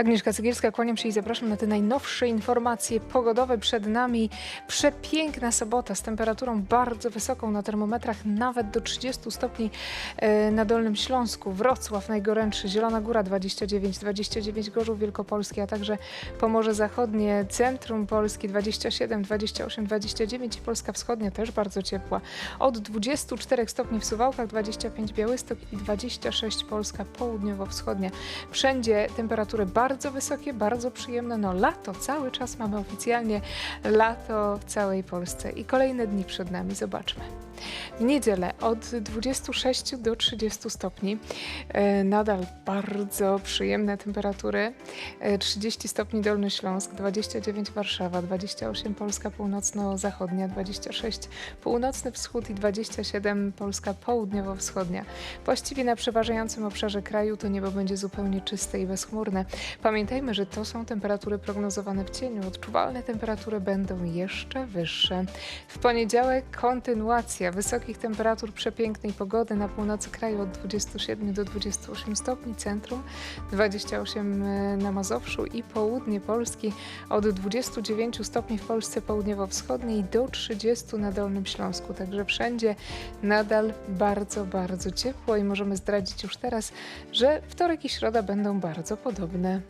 Agnieszka Cegielska, kłaniam się i zapraszam na te najnowsze informacje pogodowe. Przed nami przepiękna sobota z temperaturą bardzo wysoką na termometrach, nawet do 30 stopni e, na Dolnym Śląsku. Wrocław najgorętszy, Zielona Góra 29, 29 Gorzów Wielkopolski, a także Pomorze Zachodnie, centrum Polski 27, 28, 29 i Polska Wschodnia też bardzo ciepła. Od 24 stopni w Suwałkach, 25 Białystok i 26 Polska Południowo-Wschodnia. Wszędzie temperatury bardzo wysokie, bardzo przyjemne. No lato, cały czas mamy oficjalnie lato w całej Polsce i kolejne dni przed nami. Zobaczmy. W niedzielę od 26 do 30 stopni. E, Nadal bardzo przyjemne temperatury. E, 30 stopni Dolny Śląsk, 29 Warszawa, 28 Polska Północno-Zachodnia, 26 Północny Wschód i 27 Polska Południowo-Wschodnia. Właściwie na przeważającym obszarze kraju to niebo będzie zupełnie czyste i bezchmurne. Pamiętajmy, że to są temperatury prognozowane w cieniu. Odczuwalne temperatury będą jeszcze wyższe. W poniedziałek kontynuacja wysokich temperatur, przepięknej pogody na północy kraju od 27 do 28 stopni, centrum 28 na Mazowszu i południe Polski od 29 stopni w Polsce południowo-wschodniej do 30 na Dolnym Śląsku. Także wszędzie nadal bardzo, bardzo ciepło i możemy zdradzić już teraz, że wtorek i środa będą bardzo podobne.